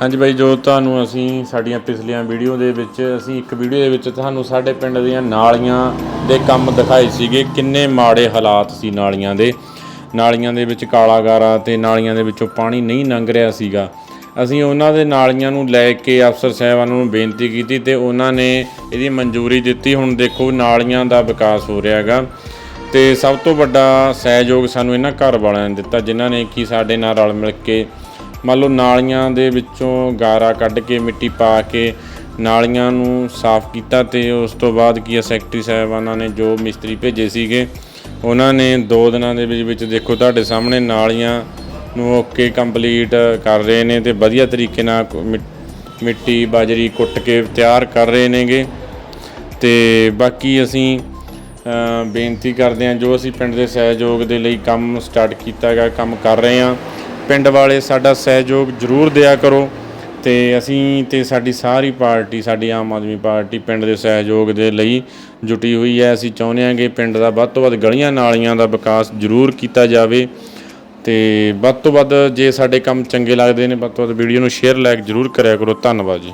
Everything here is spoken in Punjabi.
ਹਾਂਜੀ ਬਾਈ, ਜੋ ਤੁਹਾਨੂੰ ਅਸੀਂ ਸਾਡੀਆਂ ਪਿਛਲੀਆਂ ਵੀਡੀਓ ਦੇ ਵਿੱਚ, ਅਸੀਂ ਇੱਕ ਵੀਡੀਓ ਦੇ ਵਿੱਚ ਤੁਹਾਨੂੰ ਸਾਡੇ ਪਿੰਡ ਦੀਆਂ ਨਾਲੀਆਂ ਦੇ ਕੰਮ ਦਿਖਾਏ ਸੀਗੇ, ਕਿੰਨੇ ਮਾੜੇ ਹਾਲਾਤ ਸੀ ਨਾਲੀਆਂ ਦੇ। ਨਾਲੀਆਂ ਦੇ ਵਿੱਚ ਕਾਲਾ ਗਾਰਾ ਤੇ ਨਾਲੀਆਂ ਦੇ ਵਿੱਚੋਂ ਪਾਣੀ ਨਹੀਂ ਲੰਘ ਰਿਹਾ ਸੀਗਾ। ਅਸੀਂ ਉਹਨਾਂ ਦੇ ਨਾਲੀਆਂ ਨੂੰ ਲੈ ਕੇ ਅਫਸਰ ਸਾਹਿਬਾਨਾਂ ਨੂੰ ਬੇਨਤੀ ਕੀਤੀ ਤੇ ਉਹਨਾਂ ਨੇ ਇਹਦੀ ਮਨਜ਼ੂਰੀ ਦਿੱਤੀ। ਹੁਣ ਦੇਖੋ, ਨਾਲੀਆਂ ਦਾ ਵਿਕਾਸ ਹੋ ਰਿਹਾ ਹੈਗਾ ਤੇ ਸਭ ਤੋਂ ਵੱਡਾ ਸਹਿਯੋਗ ਸਾਨੂੰ ਇਹਨਾਂ ਘਰ ਵਾਲਿਆਂ ਨੇ ਦਿੱਤਾ, ਜਿਨ੍ਹਾਂ ਨੇ ਕਿ ਸਾਡੇ ਨਾਲ ਰਲ ਮਿਲ ਕੇ ਮੰਨ ਲਓ ਨਾਲੀਆਂ ਦੇ ਵਿੱਚੋਂ ਗਾਰਾ ਕੱਢ ਕੇ, ਮਿੱਟੀ ਪਾ ਕੇ ਨਾਲੀਆਂ ਨੂੰ ਸਾਫ਼ ਕੀਤਾ ਤੇ ਉਸ ਤੋਂ ਬਾਅਦ ਕੀ ਆ, ਸੈਕਟਰੀ ਸਾਹਿਬਾਨਾਂ ਨੇ ਜੋ ਮਿਸਤਰੀ ਭੇਜੇ ਸੀਗੇ, ਉਹਨਾਂ ਨੇ 2 ਦਿਨਾਂ ਦੇ ਵਿੱਚ ਵਿੱਚ ਦੇਖੋ ਤੁਹਾਡੇ ਸਾਹਮਣੇ ਨਾਲੀਆਂ ਨੂੰ ਓਕੇ ਕੰਪਲੀਟ ਕਰ ਰਹੇ ਨੇ ਤੇ ਵਧੀਆ ਤਰੀਕੇ ਨਾਲ ਕੁ- ਮਿੱਟੀ ਬਾਜਰੀ ਕੁੱਟ ਕੇ ਤਿਆਰ ਕਰ ਰਹੇ ਨੇਗੇ। ਤੇ ਬਾਕੀ ਅਸੀਂ ਬੇਨਤੀ ਕਰਦੇ ਹਾਂ ਜੋ ਅਸੀਂ ਪਿੰਡ ਦੇ ਸਹਿਯੋਗ ਦੇ ਲਈ ਕੰਮ ਸਟਾਰਟ ਕੀਤਾ ਹੈਗਾ, ਕੰਮ ਕਰ ਰਹੇ ਹਾਂ। ਪਿੰਡ ਵਾਲੇ ਸਾਡਾ ਸਹਿਯੋਗ ਜ਼ਰੂਰ ਦਿਆ ਕਰੋ ਤੇ ਅਸੀਂ ਤੇ ਸਾਡੀ ਸਾਰੀ ਪਾਰਟੀ, ਸਾਡੀ ਆਮ ਆਦਮੀ ਪਾਰਟੀ ਪਿੰਡ ਦੇ ਸਹਿਯੋਗ ਦੇ ਲਈ ਜੁਟੀ ਹੋਈ ਹੈ। ਅਸੀਂ ਚਾਹੁੰਦੇ ਹਾਂ ਕਿ ਪਿੰਡ ਦਾ ਵੱਧ ਤੋਂ ਵੱਧ ਗਲੀਆਂ ਨਾਲੀਆਂ ਦਾ ਵਿਕਾਸ ਜ਼ਰੂਰ ਕੀਤਾ ਜਾਵੇ ਤੇ ਵੱਧ ਤੋਂ ਵੱਧ ਜੇ ਸਾਡੇ ਕੰਮ ਚੰਗੇ ਲੱਗਦੇ ਨੇ, ਵੱਧ ਤੋਂ ਵੱਧ ਵੀਡੀਓ ਨੂੰ ਸ਼ੇਅਰ ਲਾਈਕ ਜ਼ਰੂਰ ਕਰਿਆ ਕਰੋ। ਧੰਨਵਾਦ ਜੀ।